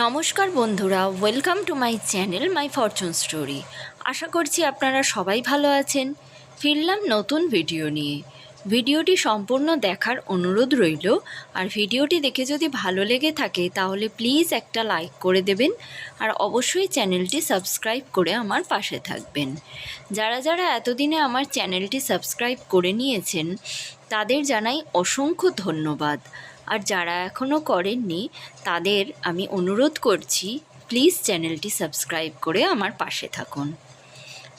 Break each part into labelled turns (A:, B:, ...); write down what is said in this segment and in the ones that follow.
A: নমস্কার বন্ধুরা welcome to my channel my fortune story আশা করছি আপনারা সবাই ভালো আছেন। ফিরলাম নতুন ভিডিও নিয়ে। ভিডিওটি সম্পূর্ণ দেখার অনুরোধ রইল। আর ভিডিওটি দেখে যদি ভালো লেগে থাকে, তাহলে প্লিজ একটা লাইক করে দেবেন। আর অবশ্যই চ্যানেলটি সাবস্ক্রাইব করে আমার পাশে থাকবেন। যারা যারা এতদিনে আমার চ্যানেলটি সাবস্ক্রাইব করে নিয়েছেন, তাদের জানাই অসংখ্য ধন্যবাদ। আর যারা এখনও করেননি, তাদের আমি অনুরোধ করছি প্লিজ চ্যানেলটি সাবস্ক্রাইব করে আমার পাশে থাকুন।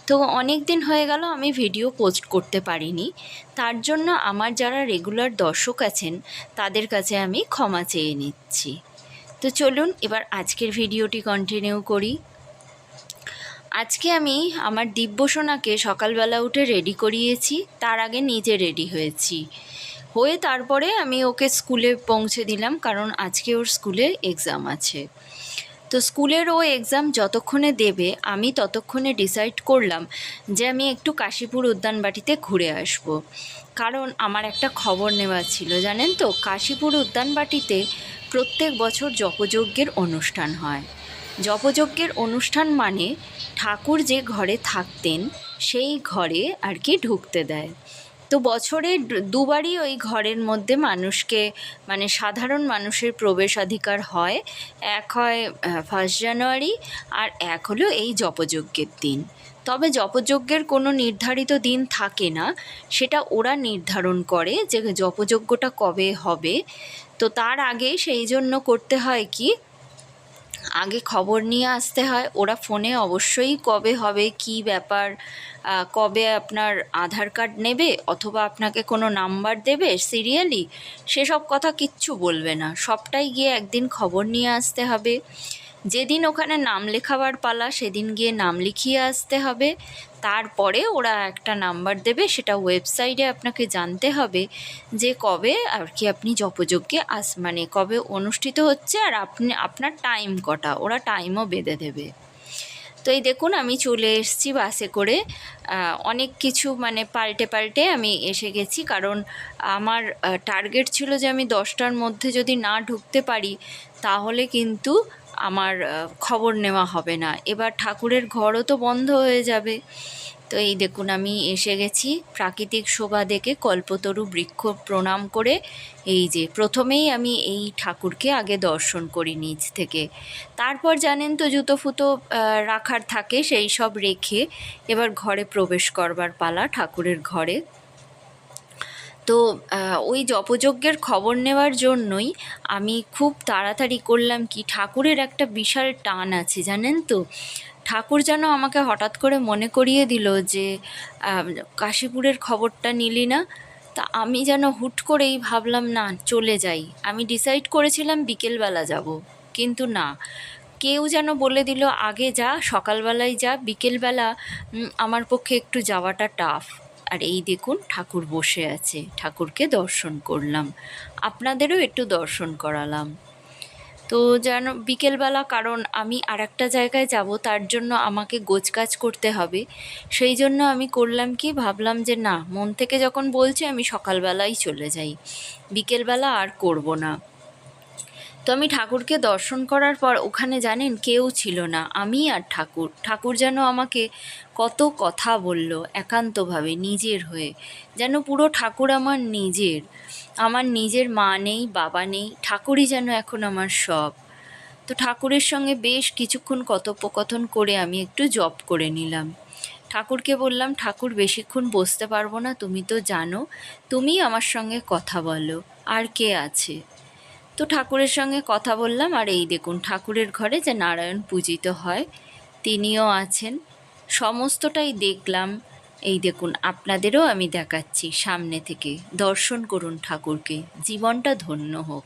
A: তো অনেক দিন হয়ে গেল, আমি ভিডিও পোস্ট করতে পারিনি। তার জন্য আমার যারা রেগুলার দর্শক আছেন, তাদের কাছে আমি ক্ষমা চেয়ে নিচ্ছি। তো চলুন, এবার আজকের ভিডিওটি কন্টিনিউ করি। আজকে আমি আমার দিব্যসোনাকে সকালবেলা উঠে রেডি করিয়েছি, তার আগে নিজে রেডি হয়েছি। হয়ে তারপরে আমি ওকে স্কুলে পৌঁছে দিলাম, কারণ আজকে ওর স্কুলে এক্সাম আছে। তো স্কুলের ও এক্সাম যতক্ষণে দেবে, আমি ততক্ষণে ডিসাইড করলাম যে আমি একটু কাশীপুর উদ্যানবাটিতে ঘুরে আসব। কারণ আমার একটা খবর নেওয়া ছিল, জানেন তো? কাশীপুর উদ্যানবাটিতে প্রত্যেক বছর জপযজ্ঞের অনুষ্ঠান হয়। জপযজ্ঞের অনুষ্ঠান মানে ঠাকুর যে ঘরে থাকতেন, সেই ঘরে আর কি ঢুকতে দেয়। তো বছরে দুবারই ওই ঘরের মধ্যে মানুষকে মানে সাধারণ মানুষের প্রবেশাধিকার হয়। এক হয় ফার্স্ট জানুয়ারি আর এক হলো এই জপযজ্ঞের দিন। তবে জপযজ্ঞের কোনো নির্ধারিত দিন থাকে না। সেটা ওরা নির্ধারণ করে যে জপযজ্ঞটা কবে হবে। তো তার আগে সেই জন্য করতে হয় কি আগে খবর নিয়ে আসতে হয়। ওরা ফোনে অবশ্যই কবে হবে, কি ব্যাপার কবে আপনার আধার কার্ড নেবে অথবা আপনাকে কোনো নাম্বার দেবে সিরিয়ালি, সেসব কথা কিচ্ছু বলবে না। সবটাই গিয়ে একদিন খবর নিয়ে আসতে হবে। যেদিন ওখানে নাম লেখাবার পালা, সেদিন গিয়ে নাম লিখিয়ে আসতে হবে। তারপরে ওরা একটা নাম্বার দেবে, সেটা ওয়েবসাইটে আপনাকে জানতে হবে যে কবে আর কি আপনি জপযজ্ঞে আস মানে কবে অনুষ্ঠিত হচ্ছে আর আপনি, আপনার টাইম কটা, ওরা টাইমও বেঁধে দেবে। তো এই দেখুন, আমি চলে এসেছি বাসে করে। অনেক কিছু মানে পাল্টে পাল্টে আমি এসে গেছি, কারণ আমার টার্গেট ছিল যে আমি দশটার মধ্যে যদি না ঢুকতে পারি, তাহলে কিন্তু আমার খবর নেওয়া হবে না। এবার ঠাকুরের ঘরও তো বন্ধ হয়ে যাবে। তো এই দেখুন, আমি এসে গেছি প্রাকৃতিক শোভা দেখে কল্পতরু বৃক্ষ প্রণাম করে। এই যে, প্রথমেই আমি এই ঠাকুরকে আগে দর্শন করি নিজ থেকে। তারপর জানেন তো, জুতো ফুতো রাখার থাকে, সেই সব রেখে এবার ঘরে প্রবেশ করবার পালা ঠাকুরের ঘরে। তো ওই জপযজ্ঞের খবর নেওয়ার জন্যই আমি খুব তাড়াতাড়ি করলাম কি ঠাকুরের একটা বিশাল টান আছে, জানেন তো? ঠাকুর যেন আমাকে হঠাৎ করে মনে করিয়ে দিল যে কাশীপুরের খবরটা নিলি না, তা আমি যেন হুট করেই ভাবলাম, না, চলে যাই। আমি ডিসাইড করেছিলাম বিকেলবেলা যাব, কিন্তু না। কেউ যেন বলে দিল, আগে যা, সকালবেলায় যা, বিকেলবেলা আমার পক্ষে একটু যাওয়াটা টাফ আর এই দেখুন, ঠাকুর বসে আছে। ঠাকুরকে দর্শন করলাম। আপনাদেরও একটু দর্শন করালাম। তো যেন বিকেলবেলা, কারণ আমি আর একটা জায়গায় যাব, তার জন্য আমাকে গোছগাছ করতে হবে। সেই জন্য আমি করলাম কি, ভাবলাম যে না, মন থেকে যখন বলছে, আমি সকালবেলাই চলে যাই। বিকেলবেলা আর করব না। তো আমি ঠাকুরকে দর্শন করার পর ওখানে জানেন কেউ ছিল না। আমি আর ঠাকুর। ঠাকুর যেন আমাকে কত কথা বলল, একান্তভাবে, নিজের হয়ে। যেন পুরো ঠাকুর আমার নিজের। আমার নিজের মা নেই, বাবা নেই, ঠাকুরই যেন এখন আমার সব। তো ঠাকুরের সঙ্গে বেশ কিছুক্ষণ কথোপকথন করে আমি একটু জব করে নিলাম। ঠাকুরকে বললাম, ঠাকুর, বেশিক্ষণ বসতে পারব না, তুমি তো জানো। তুমি আমার সঙ্গে কথা বলো। আর কে আছে? তো ঠাকুরের সঙ্গে কথা বললাম, আর এই দেখুন ঠাকুরের ঘরে যে নারায়ণ পূজিত হয়, তিনিও আছেন। সমস্তটাই দেখলাম। এই দেখুন, আপনাদেরও আমি দেখাচ্ছি সামনে থেকে। দর্শন করুন ঠাকুরকে, জীবনটা ধন্য হোক।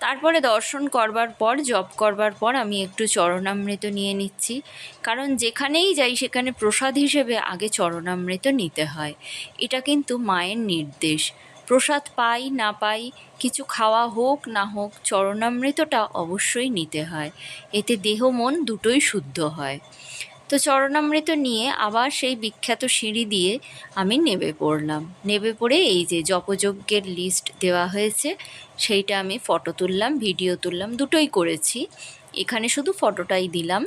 A: তারপরে দর্শন করবার পর, জপ করবার পর আমি একটু চরণামৃত নিয়ে নিচ্ছি। কারণ যেখানেই যাই সেখানে প্রসাদ হিসেবে আগে চরণামৃত নিতে হয়। এটা কিন্তু মায়ের নির্দেশ। প্রসাদ পাই, না পাই, কিছু খাওয়া হোক, না হোক, চরণামৃতটা অবশ্যই নিতে হয়। এতে দেহ মন দুটোই শুদ্ধ হয়। তো চরণামৃত নিয়ে আবার সেই বিখ্যাত সিঁড়ি দিয়ে আমি নেমে পড়লাম। নেমে পড়ে এই যে জপযজ্ঞের লিস্ট দেওয়া হয়েছে, সেইটা আমি ফটো তুললাম ভিডিও তুললাম, দুটোই করেছি। এখানে শুধু ফটোটাই দিলাম।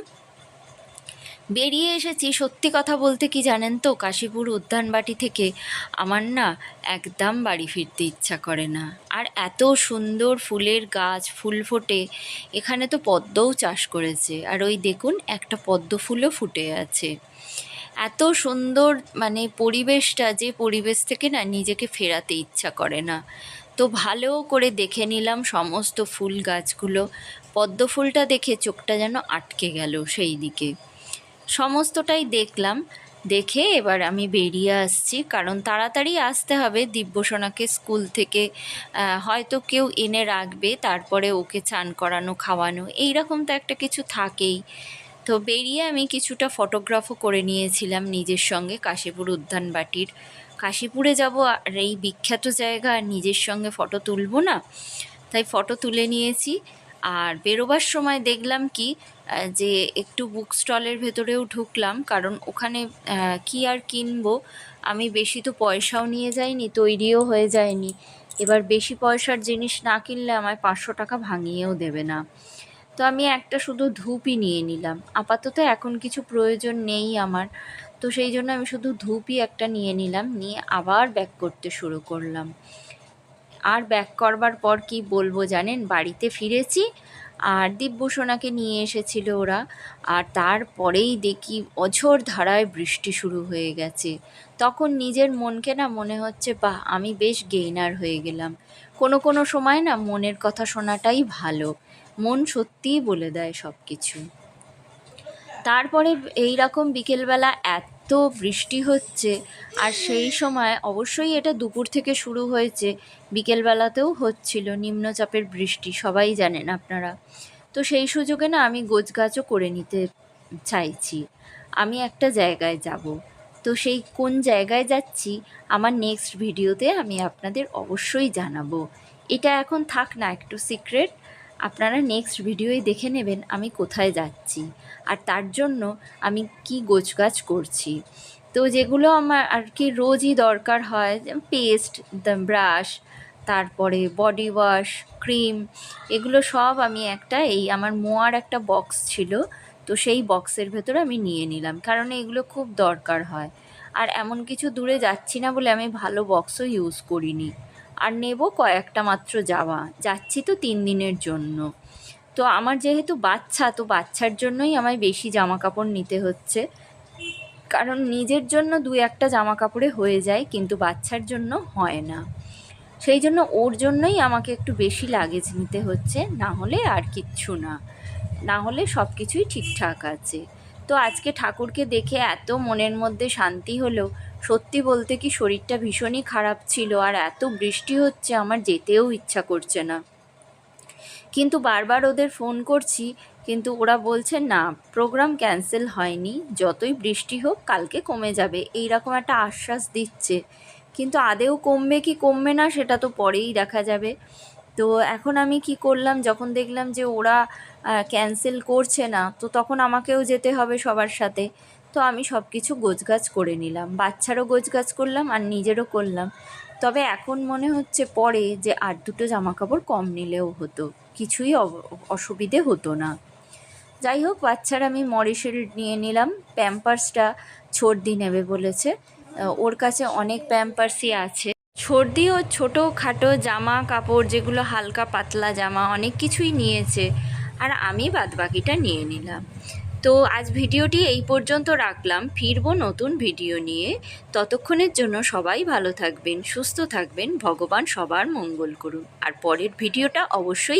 A: বেরিয়ে এসেছি। সত্যি কথা বলতে কি জানেন তো, কাশীপুর উদ্যানবাটি থেকে আমার না একদম বাড়ি ফিরতে ইচ্ছা করে না। আর এত সুন্দর ফুলের গাছ, ফুল ফোটে। এখানে তো পদ্মও চাষ করেছে। আর ওই দেখুন, একটা পদ্ম ফুলও ফুটে আছে। এত সুন্দর মানে পরিবেশটা, যে পরিবেশ থেকে না নিজেকে ফেরাতে ইচ্ছা করে না। তো ভালো করে দেখে নিলাম সমস্ত ফুল গাছগুলো। পদ্ম ফুলটা দেখে চোখটা যেন আটকে গেল সেই দিকে। সমস্তটাই দেখলাম। দেখে এবার আমি বেরিয়ে আসছি। কারণ তাড়াতাড়ি আসতে হবে। দিব্যসোনাকে স্কুল থেকে হয়তো কেউ এনে রাখবে। তারপরে ওকে চান করানো, খাওয়ানো এই রকম তো একটা কিছু থাকেই। তো বেরিয়ে আমি কিছুটা ফটোগ্রাফও করে নিয়েছিলাম নিজের সঙ্গে কাশীপুর উদ্যানবাটির কাশীপুরে যাব আর এই বিখ্যাত জায়গা নিজের সঙ্গে ফটো তুলব না? তাই ফটো তুলে নিয়েছি। আর বেরোবার সময় দেখলাম কি যে একটু বুক স্টলের ভেতরেও ঢুকলাম, কারণ ওখানে কি আর কিনবো? আমি বেশি তো পয়সাও নিয়ে যাইনি, তৈরিও হয়ে যায়নি। এবার বেশি পয়সার জিনিস না কিনলে আমায় পাঁচশো টাকা ভাঙিয়েও দেবে না। তো আমি একটা শুধু ধূপই নিয়ে নিলাম। আপাতত এখন কিছু প্রয়োজন নেই আমার। তো সেই জন্য আমি শুধু ধূপই একটা নিয়ে নিলাম, নিয়ে আবার ব্যাক করতে শুরু করলাম। আর ব্যাক করবার পর কি বলব জানেন? বাড়িতে ফিরেছি আর দিব্যসোনাকে নিয়ে এসেছিল ওরা। আর তারপরেই দেখি অঝোর ধারায় বৃষ্টি শুরু হয়ে গেছে। তখন নিজের মনকে না মনে হচ্ছে, বাহ, আমি বেশ গেইনার হয়ে গেলাম। কোনো কোনো সময় না মনের কথা শোনাটাই ভালো। মন সত্যিই বলে দেয় সব কিছু তারপরে এই রকম বিকেলবেলা এত বৃষ্টি হচ্ছে, আর সেই সময় অবশ্যই এটা দুপুর থেকে শুরু হয়েছে, বিকেলবেলাতেও হচ্ছিল নিম্নচাপের বৃষ্টি, সবাই জানেন আপনারা। তো সেই সুযোগে না আমি গোছগাছও করে নিতে চাইছি। আমি একটা জায়গায় যাব। তো সেই কোন জায়গায় যাচ্ছি, আমার নেক্সট ভিডিওতে আমি আপনাদের অবশ্যই জানাব। এটা এখন থাক না, একটু সিক্রেট। আপনারা নেক্সট ভিডিওয় দেখে নেবেন আমি কোথায় যাচ্ছি। আর তার জন্য আমি কি গোছগাছ করছি। তো যেগুলো আমার আর কি রোজই দরকার হয় পেস্ট ব্রাশ তারপরে বডি ওয়াশ ক্রিম এগুলো সব আমি একটা এই আমার মোয়ার একটা বক্স ছিল, তো সেই বক্সের ভেতরে আমি নিয়ে নিলাম, কারণ এগুলো খুব দরকার হয়। আর এমন কিছু দূরে যাচ্ছি না বলে আমি ভালো বক্সও ইউজ করিনি। আর নেব কয়েকটা মাত্র যাওয়া। যাচ্ছি তো তিন দিনের জন্য। তো আমার যেহেতু বাচ্চা, তো বাচ্চার জন্যই আমায় বেশি জামা কাপড় নিতে হচ্ছে। কারণ নিজের জন্য দু একটা জামা কাপড়ে হয়ে যায়, কিন্তু বাচ্চার জন্য হয় না। সেই জন্য ওর জন্যই আমাকে একটু বেশি লাগেজ নিতে হচ্ছে, না হলে আর কিচ্ছু না। না হলে সব কিছুই ঠিকঠাক আছে। তো আজকে ঠাকুরকে দেখে এত মনের মধ্যে শান্তি হলো সত্যি বলতে কি শরীরটা ভীষণই খারাপ ছিল আর এত বৃষ্টি হচ্ছে আমার যেতেও ইচ্ছা করছে না। কিন্তু বারবার ওদের ফোন করছি, কিন্তু ওরা বলছে না, প্রোগ্রাম ক্যান্সেল হয়নি। যতই বৃষ্টি হোক, কালকে কমে যাবে। এই রকম একটা আশ্বাস দিচ্ছে। কিন্তু আদেও কমবে কি কমবে না, সেটা তো পরেই দেখা যাবে। তো এখন আমি কি করলাম, যখন দেখলাম যে ওরা ক্যান্সেল করছে না, তো তখন আমাকেও যেতে হবে সবার সাথে। তো আমি সব কিছু গোছগাছ করে নিলাম। বাচ্চারও গোছগাছ করলাম আর নিজেরও করলাম। তবে এখন মনে হচ্ছে পরে যে আর দুটো জামা কাপড় কম নিলেও হতো। কিছুই অসুবিধে হতো না। যাই হোক, বাচ্চার আমি মরিশেল নিয়ে নিলাম। প্যাম্পার্সটা ছর্দি নেবে বলেছে। ওর কাছে অনেক প্যাম্পার্সই আছে। ছর্দি ও ছোটো খাটো জামা কাপড় যেগুলো হালকা পাতলা জামা, অনেক কিছুই নিয়েছে। আর আমি বাদবাকিটা নিয়ে নিলাম। তো আজ ভিডিওটি এই পর্যন্ত রাখলাম। ফিরবো নতুন ভিডিও নিয়ে। ততক্ষণের জন্য সবাই ভালো থাকবেন, সুস্থ থাকবেন, ভগবান সবার মঙ্গল করুন। আর পরের ভিডিওটা অবশ্যই